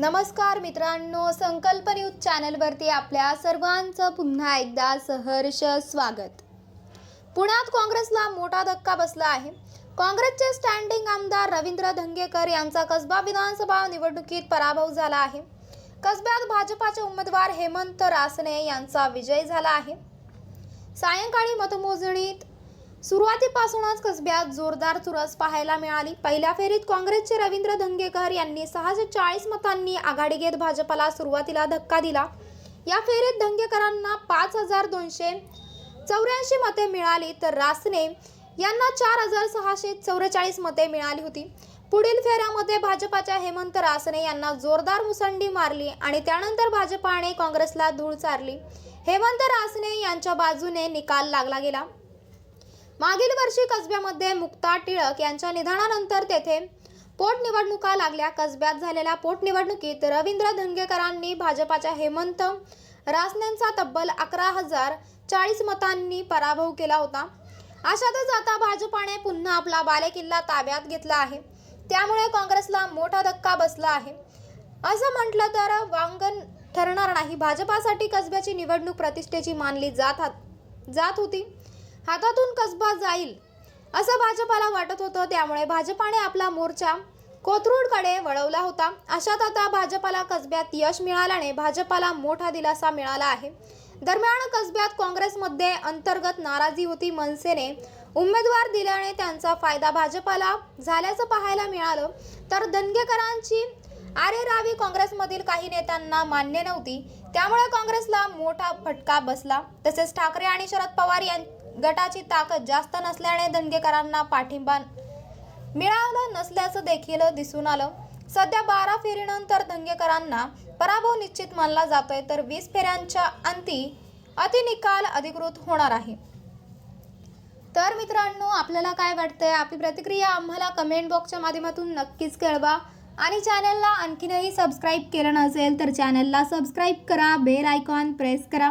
नमस्कार मित्रांनो संकल्प न्यूज चॅनलवरती आपल्या सर्वांचं पुन्हा एकदा सहर्ष स्वागत. पुण्यात काँग्रेसला मोठा धक्का बसला आहे. काँग्रेसचे स्टँडिंग आमदार रवींद्र धंगेकर यांचा कसबा विधानसभा निवडणुकीत पराभव झाला आहे. कसब्यात भाजपाचे उमेदवार हेमंत रासने यांचा विजय झाला आहे. सायंकाळी मतमोजणीत सुरुवातीपासूनच कसब्यात जोरदार चुरस पाहायला मिळाली. पहिल्या फेरीत काँग्रेसचे रवींद्र धंगेकर यांनी सहाशे चाळीस मतांनी आघाडी घेत भाजपला सुरुवातीला धक्का दिला. या फेरीत धंगेकरांना पाच हजार दोनशे चौऱ्याऐंशी मते मिळाली तर रासने यांना चार हजार सहाशे चौवेचाळीस मते मिळाली होती. पुढील फेऱ्यामध्ये भाजपाच्या हेमंत रासने यांना जोरदार मुसंडी मारली आणि त्यानंतर भाजपाने काँग्रेसला धूळ चारली. हेमंत रासने यांच्या बाजूने निकाल लागला गेला. मागील वर्षी कसब्यामध्ये मुक्ता टिळक यांच्या निधनानंतर तेथे पोटनिवडणुका लागल्या. कसब्यात झालेल्या पोटनिवडणुकीत रवींद्र धंगेकरांनी भाजपाच्या हेमंत रासनेंचा तब्बल अकरा हजार चाळीस मतांनी पराभव केला होता. अशातच आता भाजपाने पुन्हा आपला बालेकिल्ला ताब्यात घेतला आहे. त्यामुळे काँग्रेसला मोठा धक्का बसला आहे. असं म्हटलं तर वांगण ठरणार नाही. भाजपासाठी कसब्याची निवडणूक प्रतिष्ठेची मानली जात हात- जात होती. हातातून कसबा जाईल असं भाजपाला वाटत होतं. त्यामुळे भाजपाने आपला मोर्चा कोथरूडकडे वळवला होता. अशात आता भाजपाला कसब्यात यश मिळाल्याने भाजपाला मोठा दिलासा मिळाला आहे. दरम्यान कसब्यात काँग्रेसमध्ये अंतर्गत नाराजी होती मनसेने. उमेदवार दिल्याने त्यांचा फायदा भाजपाला झाल्याचं पाहायला मिळालं. तर दणगेकरांची आरे रावी काँग्रेसमधील काही नेत्यांना मान्य नव्हती. त्यामुळे काँग्रेसला मोठा फटका बसला. तसेच ठाकरे आणि शरद पवार यां गटाची ताकद जास्त नसल्याने दंगेकरांना पाठिंबा मिळाला नसल्याचं देखील दिसून आलं. सध्या बारा फेरीनंतर दंगेकरांना पराभव निश्चित मानला जातोय तर वीस फेऱ्यांच्या अंती अतिनिकाल अधिकृत होणार आहे. तर मित्रांनो आपल्याला काय वाटतंय? आपली प्रतिक्रिया आम्हाला कमेंट बॉक्सच्या माध्यमातून नक्कीच कळवा. आणि चॅनलला आणखीनही सबस्क्राईब केलं नसेल तर चॅनलला सबस्क्राईब करा बेल आयकॉन प्रेस करा.